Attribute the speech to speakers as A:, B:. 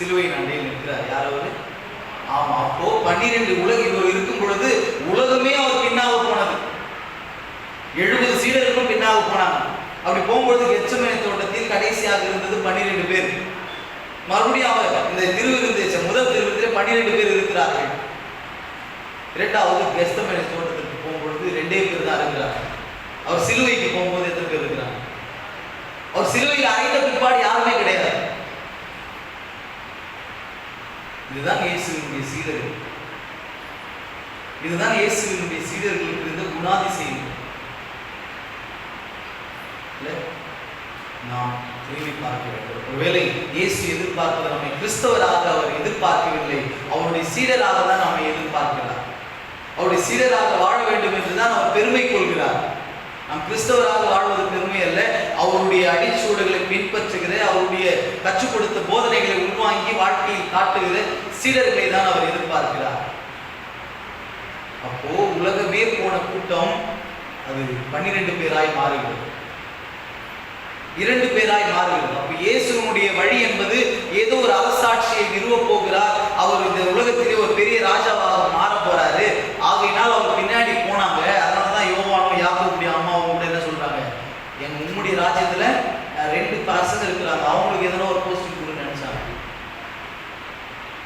A: சிலுவை அண்டையில் நிற்கிறார். யார் அவரு? ஆமா அப்போ பன்னிரெண்டு உலக இவர் இருக்கும் பொழுது உலகமே அவர் பின்னாக போனது. எழுபது சீடர்களும் பின்னாக போனாங்க. அப்படி போகும்பொழுது கெச்சமேனி தோட்டத்தில் கடைசியாக இருந்தது பன்னிரெண்டு பேர். மறுபடியும் அவர் இந்த திருவிருந்தேச்ச முதல் திருவிருந்திலே பன்னிரெண்டு பேர் இருக்கிறார்கள். இரண்டாவது கெஸ்தமேனி தோட்டத்திற்கு போகும்பொழுது ரெண்டே பேர் தான் இருக்கிறார்கள். அவர் சிலுவை இதுதான் இயேசுவினுடைய சீடர்கள். இதுதான் இயேசுவினுடைய சீடர்களுக்கு இருந்த குணாதிசயம். நாம் திரும்பி பார்க்க வேண்டும். ஒருவேளை இயேசு எதிர்பார்ப்பது நம்மை கிறிஸ்தவராக அவர் எதிர்பார்க்கவில்லை. அவருடைய சீடராக தான் நம்மை எதிர்பார்க்கிறார். அவருடைய சீடராக வாழ வேண்டும் என்றுதான் அவர் பெருமை கொள்கிறார். நாம் கிறிஸ்தவராக வாழ்வது பெருமை அல்ல. அவருடைய அடிச்சூடுகளை பின்பற்றுகிற அவருடைய கற்றுக் கொடுத்த போதனைகளை உள்வாங்கி வாழ்க்கையில் காட்டுகிற சீடர்களை தான் அவர் எதிர்பார்க்கிறார். அப்போ உலகமே போன கூட்டம் அது பன்னிரெண்டு பேராய் மாறுகிறது. இரண்டு பேராய் மாறுகிறது. அப்ப இயேசுனுடைய வழி என்பது ஏதோ ஒரு அரசாட்சியை நிறுவ போகிறார். அவர் இந்த உலகத்திலே ஒரு பெரிய ராஜாவாக மாற போறாரு. ஆகையினால் அவர் பின்னாடி போனாங்க. அதனாலதான் யோவானும் யாக்கோபுடைய அம்மாவும் கூட என்ன சொல்றாங்க? எங்க உம்முடைய ராஜ்யத்துல ரெண்டு பசங்க இருக்கிறாங்க. அவங்களுக்கு எதனா ஒரு